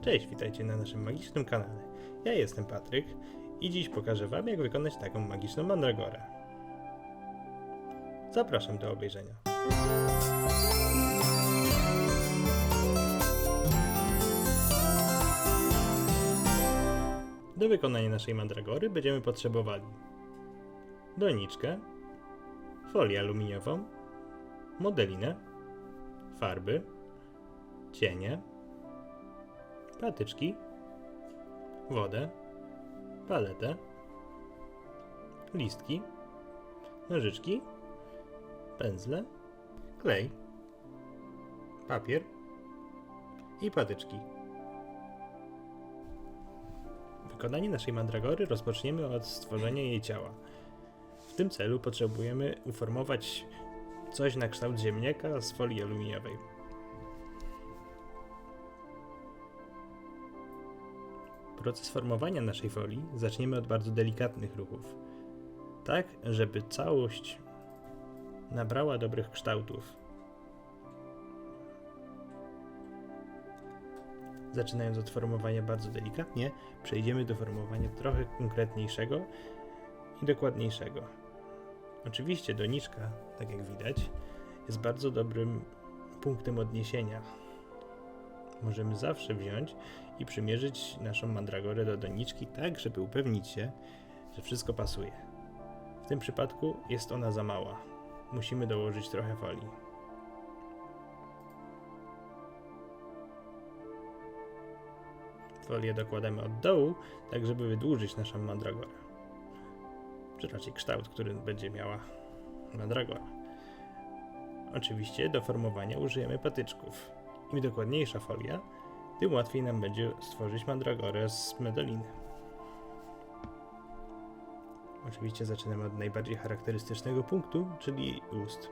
Cześć, witajcie na naszym magicznym kanale. Ja jestem Patryk i dziś pokażę Wam, jak wykonać taką magiczną mandragorę. Zapraszam do obejrzenia. Do wykonania naszej mandragory będziemy potrzebowali doniczkę, folię aluminiową, modelinę, farby, cienie, patyczki, wodę, paletę, listki, nożyczki, pędzle, klej, papier i patyczki. Wykonanie naszej mandragory rozpoczniemy od stworzenia jej ciała. W tym celu potrzebujemy uformować coś na kształt ziemniaka z folii aluminiowej. Proces formowania naszej folii zaczniemy od bardzo delikatnych ruchów, tak żeby całość nabrała dobrych kształtów. Zaczynając od formowania bardzo delikatnie, przejdziemy do formowania trochę konkretniejszego i dokładniejszego. Oczywiście doniczka, tak jak widać, jest bardzo dobrym punktem odniesienia. Możemy zawsze wziąć i przymierzyć naszą mandragorę do doniczki tak, żeby upewnić się, że wszystko pasuje. W tym przypadku jest ona za mała. Musimy dołożyć trochę folii. Folię dokładamy od dołu, tak żeby wydłużyć naszą mandragorę. Czy raczej kształt, który będzie miała mandragora. Oczywiście do formowania użyjemy patyczków. Im dokładniejsza folia, tym łatwiej nam będzie stworzyć mandragorę z medaliny. Oczywiście zaczynamy od najbardziej charakterystycznego punktu, czyli ust.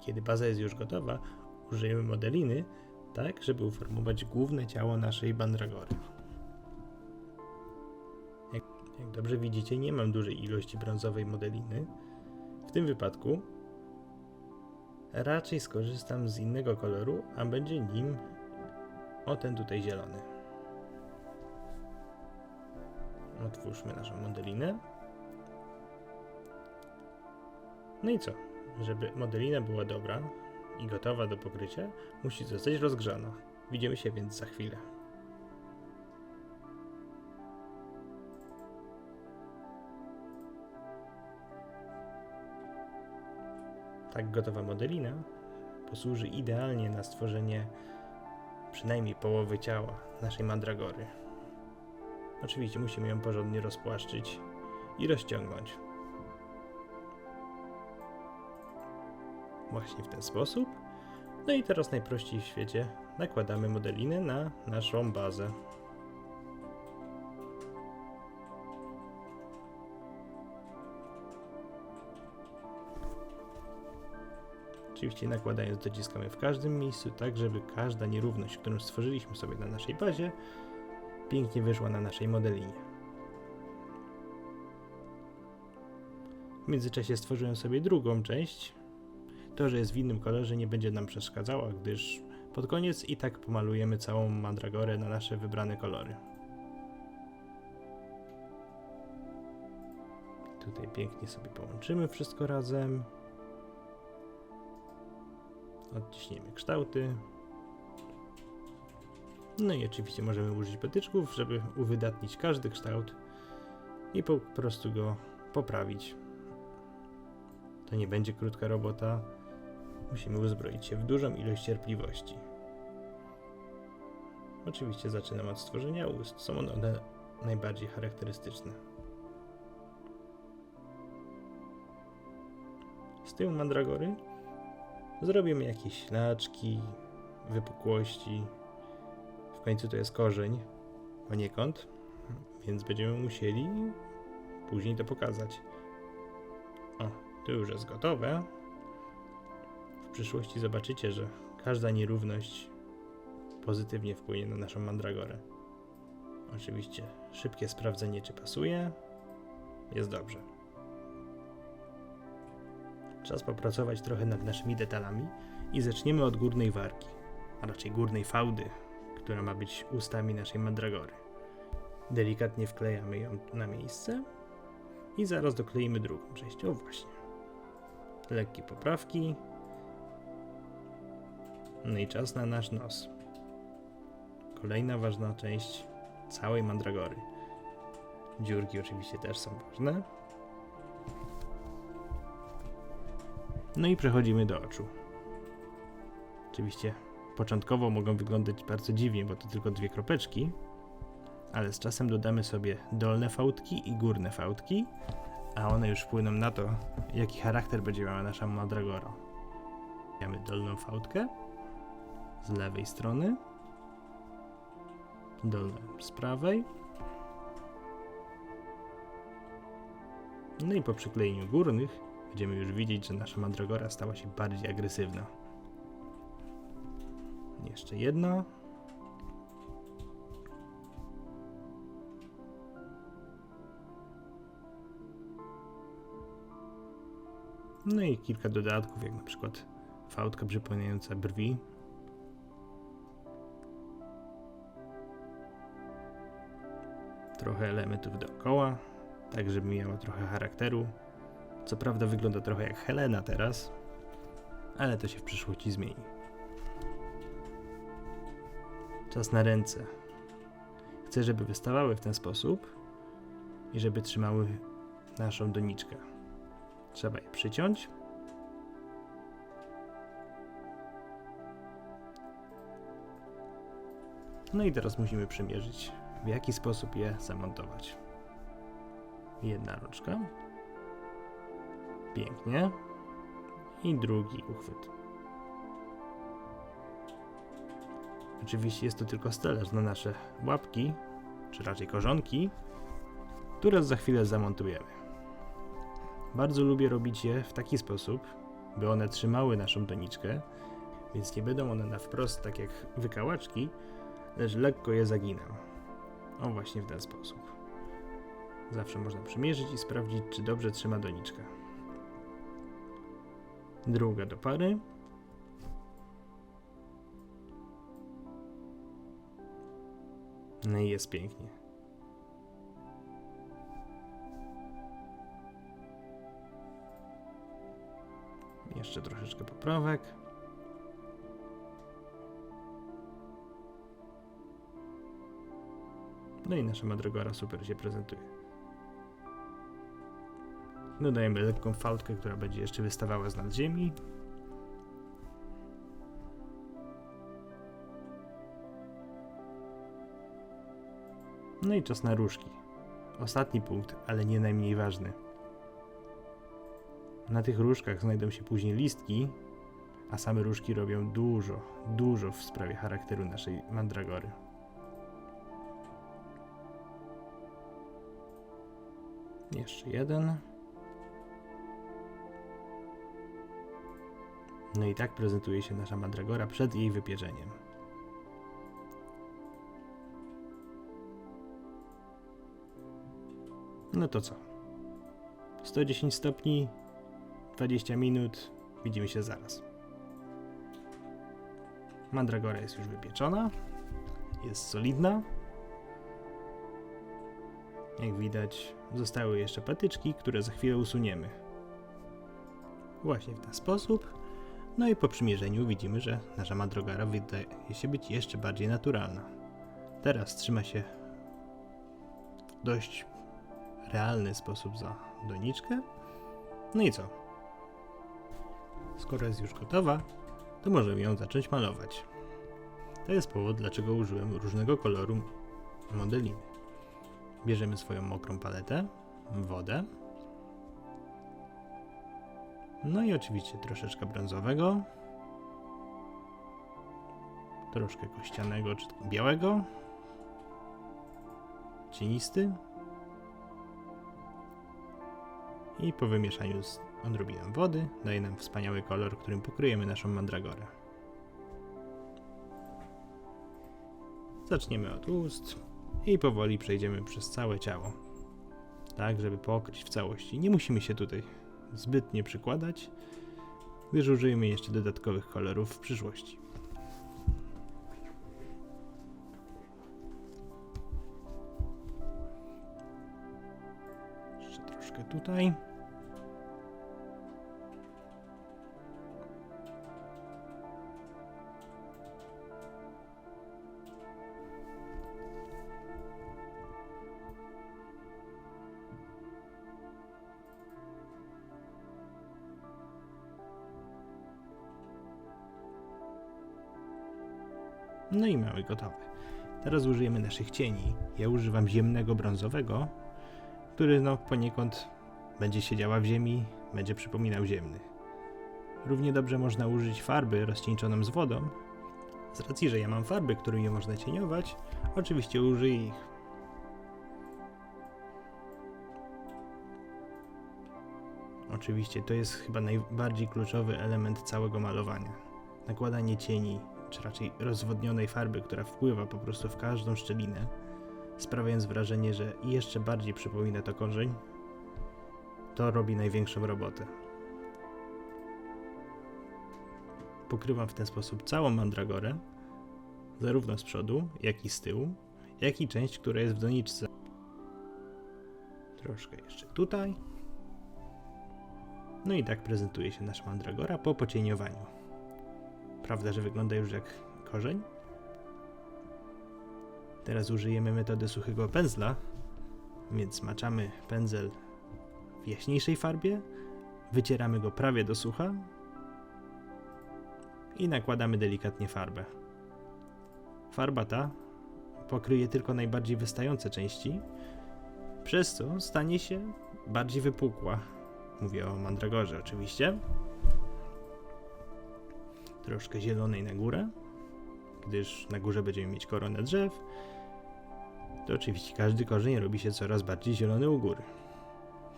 Kiedy baza jest już gotowa, użyjemy modeliny, tak żeby uformować główne ciało naszej mandragory. Jak, dobrze widzicie, nie mam dużej ilości brązowej modeliny. W tym wypadku raczej skorzystam z innego koloru, a będzie nim o ten tutaj zielony. Otwórzmy naszą modelinę. No i co? Żeby modelina była dobra i gotowa do pokrycia, musi zostać rozgrzana. Widzimy się więc za chwilę. Tak gotowa modelina posłuży idealnie na stworzenie przynajmniej połowy ciała naszej mandragory. Oczywiście musimy ją porządnie rozpłaszczyć i rozciągnąć. Właśnie w ten sposób. No i teraz najprościej w świecie nakładamy modelinę na naszą bazę. Oczywiście nakładając dociskamy w każdym miejscu, tak żeby każda nierówność, którą stworzyliśmy sobie na naszej bazie, pięknie wyszła na naszej modelinie. W międzyczasie stworzyłem sobie drugą część. To, że jest w innym kolorze nie będzie nam przeszkadzało, gdyż pod koniec i tak pomalujemy całą mandragorę na nasze wybrane kolory. Tutaj pięknie sobie połączymy wszystko razem. Odciśniemy kształty. No i oczywiście możemy użyć patyczków, żeby uwydatnić każdy kształt i po prostu go poprawić. To nie będzie krótka robota. Musimy uzbroić się w dużą ilość cierpliwości. Oczywiście zaczynam od stworzenia ust. Są one najbardziej charakterystyczne. Z tyłu mandragory Zrobimy jakieś ślaczki, wypukłości. W końcu to jest korzeń poniekąd, więc będziemy musieli później to pokazać. O, to już jest gotowe. W przyszłości zobaczycie, że każda nierówność pozytywnie wpłynie na naszą mandragorę. Oczywiście szybkie sprawdzenie, czy pasuje. Jest dobrze. Czas popracować trochę nad naszymi detalami i zaczniemy od górnej wargi, a raczej górnej fałdy, która ma być ustami naszej mandragory. Delikatnie wklejamy ją na miejsce i zaraz dokleimy drugą część. O właśnie. Lekkie poprawki. No i czas na nasz nos. Kolejna ważna część całej mandragory. Dziurki oczywiście też są ważne. No i przechodzimy do oczu. Oczywiście początkowo mogą wyglądać bardzo dziwnie, bo to tylko dwie kropeczki, ale z czasem dodamy sobie dolne fałdki i górne fałdki, a one już wpłyną na to, jaki charakter będzie miała nasza mandragora. Mamy dolną fałdkę z lewej strony, dolną z prawej. No i po przyklejeniu górnych będziemy już widzieć, że nasza mandragora stała się bardziej agresywna. Jeszcze jedna. No i kilka dodatków, jak na przykład fałdka przypominająca brwi. Trochę elementów dookoła, tak żeby miała trochę charakteru. Co prawda wygląda trochę jak Helena teraz, ale to się w przyszłości zmieni. Czas na ręce. Chcę, żeby wystawały w ten sposób i żeby trzymały naszą doniczkę. Trzeba je przyciąć. No i teraz musimy przymierzyć, w jaki sposób je zamontować. Jedna rączka. Pięknie. I drugi uchwyt. Oczywiście jest to tylko stelaż na nasze łapki, czy raczej korzonki, które za chwilę zamontujemy. Bardzo lubię robić je w taki sposób, by one trzymały naszą doniczkę, więc nie będą one na wprost tak jak wykałaczki, lecz lekko je zaginam. O właśnie w ten sposób. Zawsze można przymierzyć i sprawdzić, czy dobrze trzyma doniczkę. Druga do pary. No i jest pięknie. Jeszcze troszeczkę poprawek. No i nasza Madragora super się prezentuje. Dodajemy lekką fałdkę, która będzie jeszcze wystawała z nad ziemi. No i czas na różki. Ostatni punkt, ale nie najmniej ważny. Na tych różkach znajdą się później listki, a same różki robią dużo, dużo w sprawie charakteru naszej mandragory. Jeszcze jeden. No i tak prezentuje się nasza mandragora przed jej wypieczeniem. No to co? 110 stopni, 20 minut, widzimy się zaraz. Mandragora jest już wypieczona, jest solidna. Jak widać, zostały jeszcze patyczki, które za chwilę usuniemy. Właśnie w ten sposób. No i po przymierzeniu widzimy, że nasza mandragora wydaje się być jeszcze bardziej naturalna. Teraz trzyma się w dość realny sposób za doniczkę. No i co? Skoro jest już gotowa, to możemy ją zacząć malować. To jest powód, dlaczego użyłem różnego koloru modeliny. Bierzemy swoją mokrą paletę, wodę, no i oczywiście troszeczkę brązowego, troszkę kościanego czy białego, cienisty. I po wymieszaniu z odrobiną wody. Daje nam wspaniały kolor, którym pokryjemy naszą mandragorę. Zaczniemy od ust i powoli przejdziemy przez całe ciało, tak żeby pokryć w całości. Nie musimy się tutaj zbyt nie przykładać, gdyż użyjemy jeszcze dodatkowych kolorów w przyszłości. Jeszcze troszkę tutaj. Mamy gotowe. Teraz użyjemy naszych cieni. Ja używam ziemnego brązowego, który no poniekąd będzie siedziała w ziemi, będzie przypominał ziemny. Równie dobrze można użyć farby rozcieńczoną z wodą. Z racji, że ja mam farby, którymi można cieniować, oczywiście użyję ich. Oczywiście to jest chyba najbardziej kluczowy element całego malowania. Nakładanie cieni, czy raczej rozwodnionej farby, która wpływa po prostu w każdą szczelinę, sprawiając wrażenie, że jeszcze bardziej przypomina to korzeń, to robi największą robotę. Pokrywam w ten sposób całą mandragorę, zarówno z przodu, jak i z tyłu, jak i część, która jest w doniczce. Troszkę jeszcze tutaj. No i tak prezentuje się nasza mandragora po pocieniowaniu. Prawda, że wygląda już jak korzeń? Teraz użyjemy metody suchego pędzla, więc maczamy pędzel w jaśniejszej farbie, wycieramy go prawie do sucha i nakładamy delikatnie farbę. Farba ta pokryje tylko najbardziej wystające części, przez co stanie się bardziej wypukła. Mówię o mandragorze oczywiście. Troszkę zielonej na górę, gdyż na górze będziemy mieć koronę drzew. To oczywiście każdy korzeń robi się coraz bardziej zielony u góry.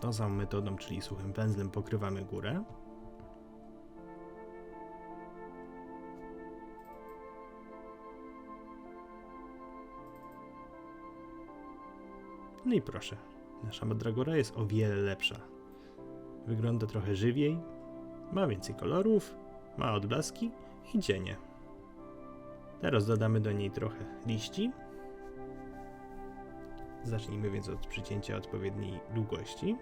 Tą samą metodą, czyli suchym pędzlem pokrywamy górę. No i proszę, nasza mandragora jest o wiele lepsza. Wygląda trochę żywiej, ma więcej kolorów, ma odblaski i cienie. Teraz dodamy do niej trochę liści. Zacznijmy więc od przycięcia odpowiedniej długości.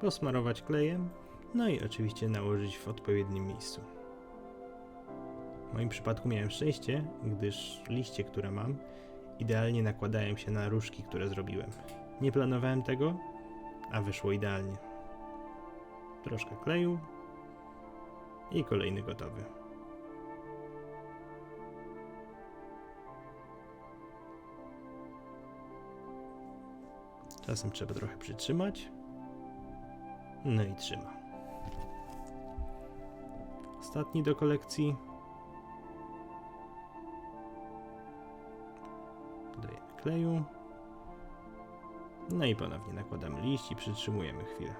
Posmarować klejem, no i oczywiście nałożyć w odpowiednim miejscu. W moim przypadku miałem szczęście, gdyż liście, które mam, idealnie nakładają się na różki, które zrobiłem. Nie planowałem tego, a wyszło idealnie. Troszkę kleju i kolejny gotowy. Czasem trzeba trochę przytrzymać. No i trzyma. Ostatni do kolekcji. Dodajemy kleju. No i ponownie nakładamy liść i przytrzymujemy chwilę.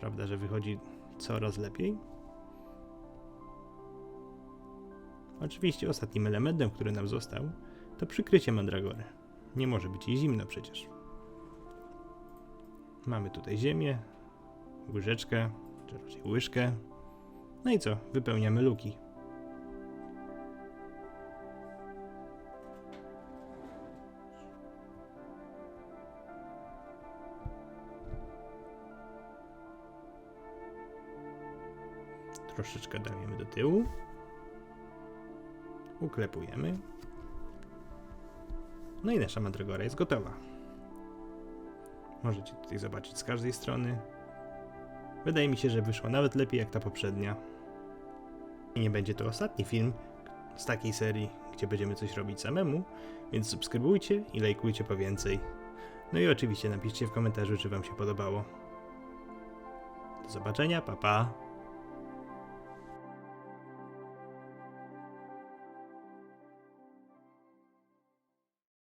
Prawda, że wychodzi coraz lepiej? Oczywiście ostatnim elementem, który nam został, to przykrycie mandragory. Nie może być jej zimno przecież. Mamy tutaj ziemię, łyżeczkę, czy raczej łyżkę. No i co? Wypełniamy luki. Troszeczkę dajemy do tyłu. Uklepujemy. No i nasza mandragora jest gotowa. Możecie tutaj zobaczyć z każdej strony. Wydaje mi się, że wyszła nawet lepiej jak ta poprzednia. I nie będzie to ostatni film z takiej serii, gdzie będziemy coś robić samemu, więc subskrybujcie i lajkujcie po więcej. No i oczywiście napiszcie w komentarzu, czy Wam się podobało. Do zobaczenia, pa pa!